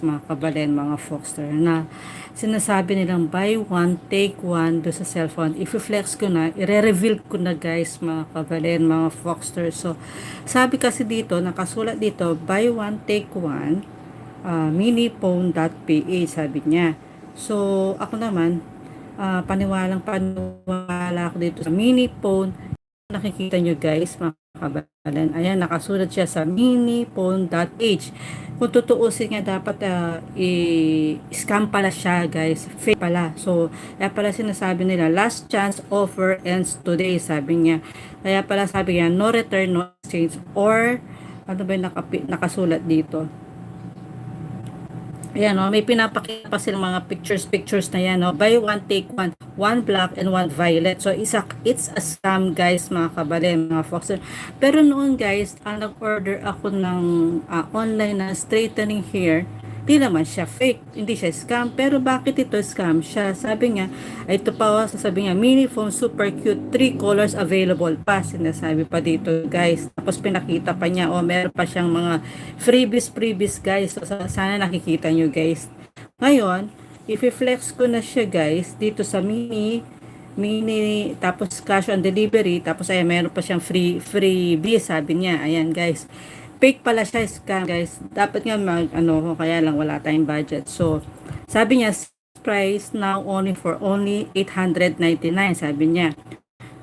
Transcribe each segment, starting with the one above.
mga kabalen, mga Foxter, na sinasabi nilang buy one, take one do sa cellphone. If flex ko na, i-reveal ko na guys, mga kabalen, mga Foxter. So, sabi kasi dito, nakasulat dito, buy one, take one, uh, miniphone.ph, sabi niya. So, ako naman, uh, paniwalang paniwala ako dito sa mini phone. Nakikita nyo guys, mga kabalan. Ayan, nakasulat siya sa miniphone.h. Kung tutuusin nga, dapat uh, i-scam pala siya guys. Fake pala. So, kaya pala sinasabi nila, last chance offer ends today, sabi niya. Kaya pala sabi niya, no return, no exchange, or ano ba yung nakapi- nakasulat dito? Ayan, no? may pinapakita pa silang mga pictures, pictures na yan. No? Buy one, take one. One black and one violet. So, isa, it's a scam, guys, mga kabale, mga foxer. Pero noon, guys, uh, nag-order ako ng uh, online na straightening hair Di naman siya fake, hindi siya scam. Pero bakit ito scam siya? Sabi ay ito pa, oh, sasabi nga, mini phone super cute, 3 colors available pa. Sinasabi pa dito guys. Tapos pinakita pa niya, oh, meron pa siyang mga freebies, freebies guys. So, sana nakikita nyo guys. Ngayon, if flex ko na siya guys, dito sa mini, mini, tapos cash on delivery, tapos ay meron pa siyang free, freebie, sabi niya. Ayan guys. Fake pala siya scam guys. Dapat nga mag ano kaya lang wala tayong budget. So sabi niya price now only for only 899 sabi niya.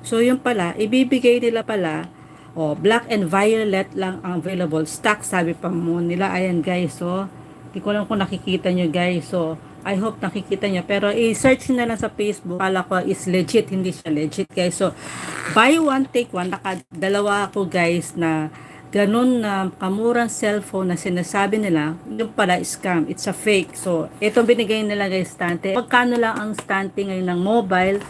So yung pala ibibigay nila pala oh black and violet lang ang available stock sabi pa mo nila. Ayan guys so hindi ko lang kung nakikita nyo guys so I hope nakikita nyo. Pero i-search na lang sa Facebook. Kala ko is legit. Hindi siya legit guys. So, buy one, take one. Nakadalawa ako guys na ganun na kamurang cellphone na sinasabi nila, yung pala scam, it's a fake. So, ito binigay nila guys stante. Magkano lang ang stante ngayon ng mobile,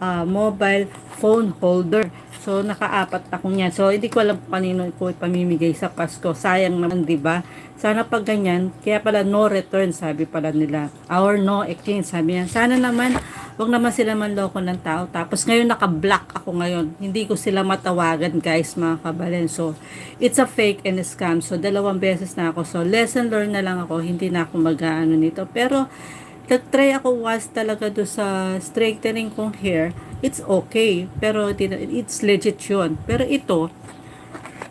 uh, mobile phone holder. So, nakaapat ako niyan. So, hindi ko alam kanino ko ipamimigay sa Pasko. Sayang naman, di ba? Sana pag ganyan, kaya pala no return, sabi pala nila. Our no exchange, sabi niya. Sana naman, Huwag naman sila manloko ng tao. Tapos ngayon naka-block ako ngayon. Hindi ko sila matawagan guys mga kabalen. So it's a fake and a scam. So dalawang beses na ako. So lesson learned na lang ako. Hindi na ako mag-ano nito. Pero nag-try ako once talaga do sa straightening kong hair. It's okay. Pero it's legit yun. Pero ito,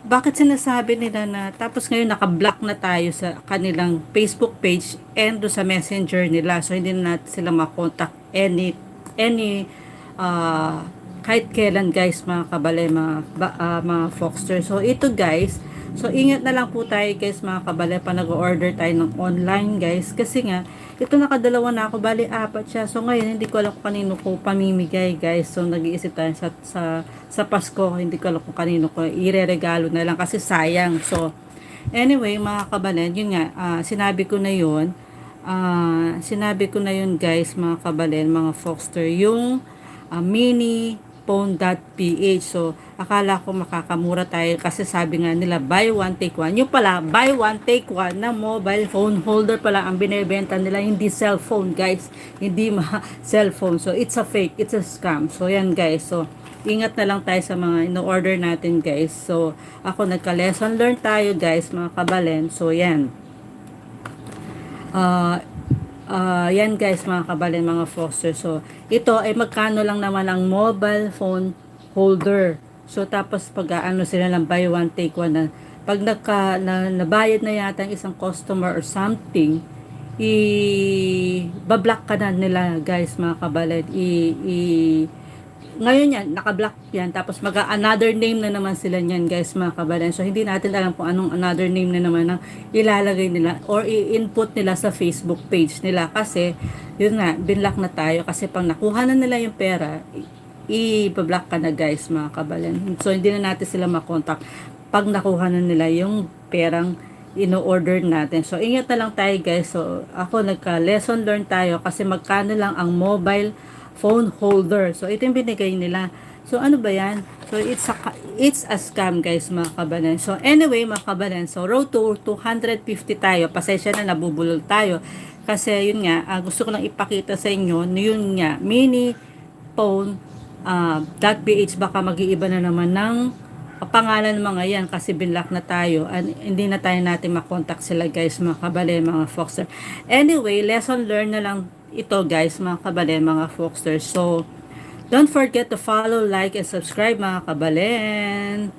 bakit sinasabi nila na tapos ngayon naka-block na tayo sa kanilang Facebook page and do sa messenger nila so hindi na natin sila makontak any any uh, kahit kailan guys mga kabale mga, uh, mga Foxter so ito guys So, ingat na lang po tayo guys mga kabale pa nag-order tayo ng online guys. Kasi nga, ito nakadalawa na ako. Bali, apat siya. So, ngayon, hindi ko alam kung kanino ko pamimigay guys. So, nag-iisip tayo sa, sa, sa Pasko. Hindi ko alam kung kanino ko ireregalo na lang kasi sayang. So, anyway, mga kabalen, yun nga, uh, sinabi ko na yun. Uh, sinabi ko na yun guys, mga kabalen, mga Foxter, yung uh, mini phone.ph. So, akala ko makakamura tayo kasi sabi nga nila buy one take one. Yung pala, buy one take one na mobile phone holder pala ang binebenta nila, hindi cellphone guys. Hindi ma cellphone. So, it's a fake. It's a scam. So, yan guys. So, ingat na lang tayo sa mga ino-order natin guys. So, ako nagka-lesson learn tayo guys, mga kabalen. So, yan. Uh, Uh, yan guys mga kabalin, mga foster. So, ito ay magkano lang naman ang mobile phone holder. So, tapos pag ano sila lang buy one take one na pag naka, na, nabayad na yata ang isang customer or something, i-bablock ka na nila guys mga kabalin. I, i ngayon yan, naka-block yan. Tapos mag another name na naman sila niyan guys mga kabalan. So hindi natin alam kung anong another name na naman ang ilalagay nila or i-input nila sa Facebook page nila. Kasi yun nga, binlock na tayo. Kasi pang nakuha na nila yung pera, i-block ka na guys mga kabalan. So hindi na natin sila makontak pag nakuha na nila yung perang ino-order natin. So, ingat na lang tayo guys. So, ako nagka-lesson learn tayo kasi magkano lang ang mobile phone holder. So, ito yung binigay nila. So, ano ba yan? So, it's a, it's a scam, guys, mga kabanan. So, anyway, mga kabanan, so, road to 250 tayo. Pasensya na, nabubulol tayo. Kasi, yun nga, uh, gusto ko lang ipakita sa inyo, yun nga, mini phone uh, .ph baka mag-iiba na naman ng pangalan ng mga yan kasi binlock na tayo and hindi na tayo natin makontak sila guys mga kabale mga foxer anyway lesson learned na lang ito guys mga kabale mga foxer so don't forget to follow like and subscribe mga kabalen.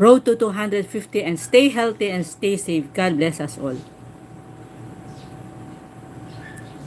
Road to 250 and stay healthy and stay safe. God bless us all